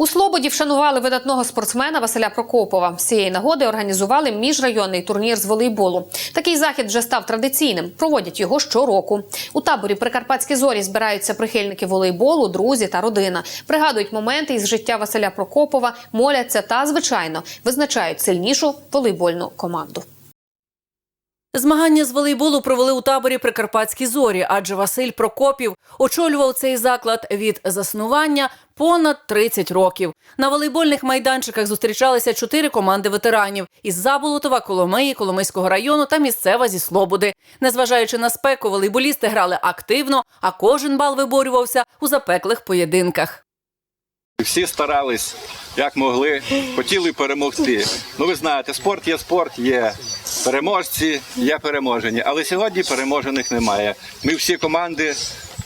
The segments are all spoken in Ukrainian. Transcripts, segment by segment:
У Слободі вшанували видатного спортсмена Василя Прокопова. З цієї нагоди організували міжрайонний турнір з волейболу. Такий захід вже став традиційним. Проводять його щороку. У таборі Прикарпатські зорі збираються прихильники волейболу, друзі та родина. Пригадують моменти із життя Василя Прокопова, моляться та, звичайно, визначають сильнішу волейбольну команду. Змагання з волейболу провели у таборі Прикарпатські зорі, адже Василь Прокопів очолював цей заклад від заснування понад 30 років. На волейбольних майданчиках зустрічалися чотири команди ветеранів із Заболотова, Коломиї, Коломийського району та місцева зі Слободи. Незважаючи на спеку, волейболісти грали активно, а кожен бал виборювався у запеклих поєдинках. Всі старались як могли, хотіли перемогти. Ну ви знаєте, спорт є спорт, є переможці, є переможені. Але сьогодні переможених немає. Ми всі команди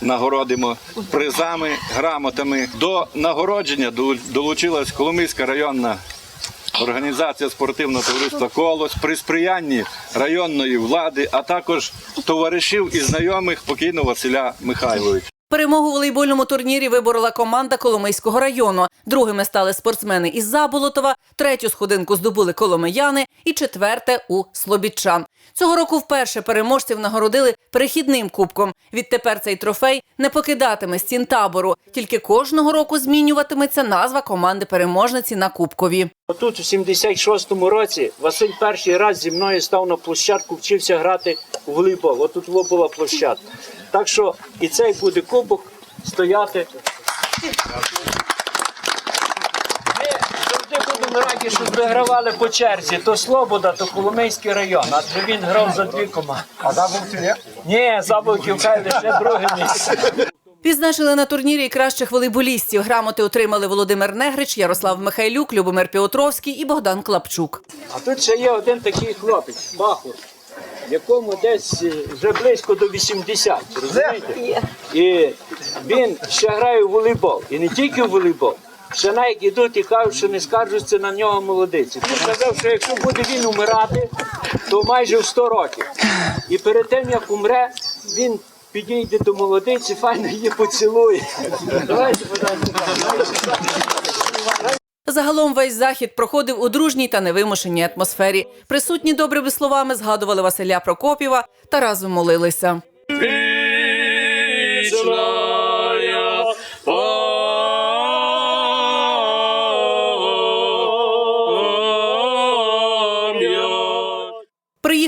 нагородимо призами, грамотами. До нагородження долучилась Коломийська районна організація спортивного товариства Колос при сприянні районної влади, а також товаришів і знайомих покійного Василя Михайловича. Перемогу у волейбольному турнірі виборола команда Коломийського району. Другими стали спортсмени із Заболотова, третю сходинку здобули коломияни і четверте у Слобідчан. Цього року вперше переможців нагородили перехідним кубком. Відтепер цей трофей не покидатиме стін табору. Тільки кожного року змінюватиметься назва команди переможниці на кубкові. Тут, у 76-му році, Василь перший раз зі мною став на площадку, вчився грати у волейбол. Отут була площадка. Так що і цей буде кубок стояти. Ми завжди будемо раді, щоб вигравали по черзі. То Слобода, то Коломийський район. Адже він грав за дві команди. А Заболтів є? Ні, Заболтів хай лише друге місце. Відзначили на турнірі кращих волейболістів. Грамоти отримали Володимир Негрич, Ярослав Михайлюк, Любомир Піотровський і Богдан Клапчук. А тут ще є один такий хлопець, Бахур, якому десь е, вже близько до 80, розумієте? І він ще грає у волейбол. І не тільки в волейбол. Ще навіть ідуть і кажуть, що не скаржуться на нього молодиці. Він сказав, що якщо буде він умирати, то майже в 100 років. І перед тим, як умре, він підійде до молодиці, файно її поцілує. Давайте, будь ласка. Загалом весь захід проходив у дружній та невимушеній атмосфері. Присутні добрими словами згадували Василя Прокопєва та разом молилися.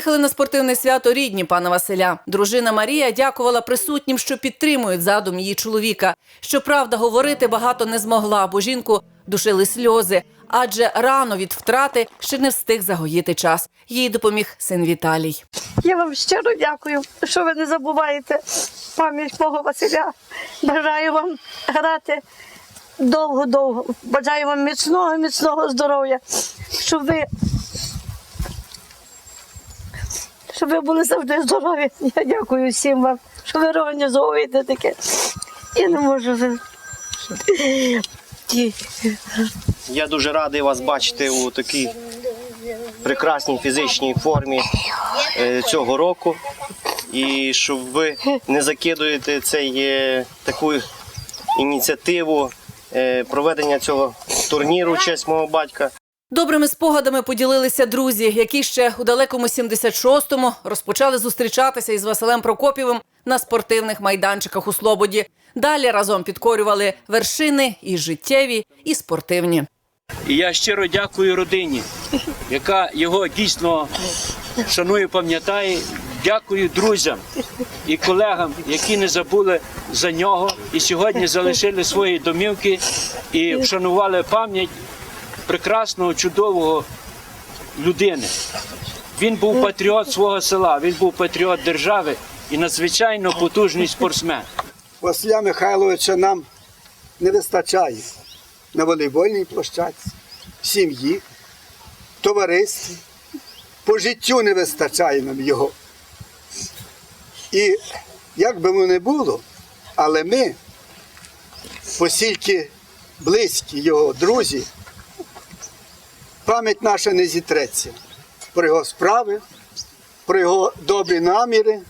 Приїхали на спортивне свято рідні пана Василя. Дружина Марія дякувала присутнім, що підтримують задум її чоловіка. Щоправда, говорити багато не змогла, бо жінку душили сльози, адже рано від втрати ще не встиг загоїти час. Їй допоміг син Віталій. Я вам щиро дякую, що ви не забуваєте пам'ять мого Василя. Бажаю вам грати довго-довго. Бажаю вам міцного, міцного здоров'я, щоб ви, щоб ви були завжди здорові. Я дякую всім вам, що ви організовуєте таке. Я не можу. Я дуже радий вас бачити у такій прекрасній фізичній формі е, цього року. І щоб ви не закидуєте цей, е, таку ініціативу е, проведення цього турніру честь мого батька. Добрими спогадами поділилися друзі, які ще у далекому 76-му розпочали зустрічатися із Василем Прокопівим на спортивних майданчиках у Слободі. Далі разом підкорювали вершини і життєві, і спортивні. І я щиро дякую родині, яка його дійсно шанує, пам'ятає. Дякую друзям і колегам, які не забули за нього і сьогодні залишили свої домівки і вшанували пам'ять прекрасного, чудового людини. Він був патріот свого села, він був патріот держави і надзвичайно потужний спортсмен. Василя Михайловича нам не вистачає на волейбольній площадці, сім'ї, товаристві. По життю не вистачає нам його. І як би воно не було, але ми, оскільки близькі його друзі, пам'ять наша не зітреться про його справи, про його добрі наміри.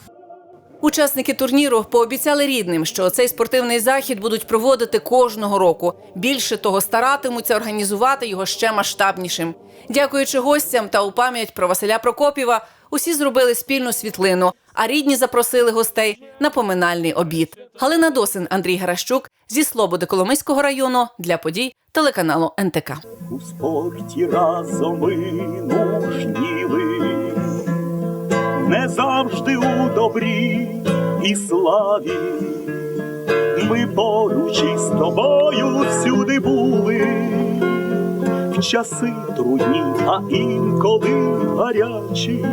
Учасники турніру пообіцяли рідним, що цей спортивний захід будуть проводити кожного року. Більше того, старатимуться організувати його ще масштабнішим. Дякуючи гостям та у пам'ять про Василя Прокопіва, усі зробили спільну світлину, а рідні запросили гостей на поминальний обід. Галина Досин, Андрій Гаращук зі Слободи Коломийського району для подій телеканалу НТК. у спорті разом ми нужніли, не завжди у добрі і славі. Ми поруч із тобою всюди були, в часи трудні, а інколи гарячі.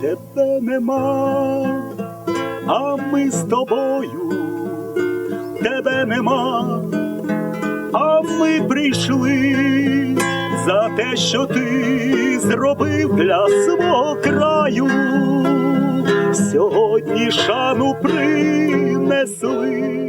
Тебе нема, а ми з тобою, тебе нема. А ми прийшли за те, що ти зробив для свого краю. Сьогодні шану принесли.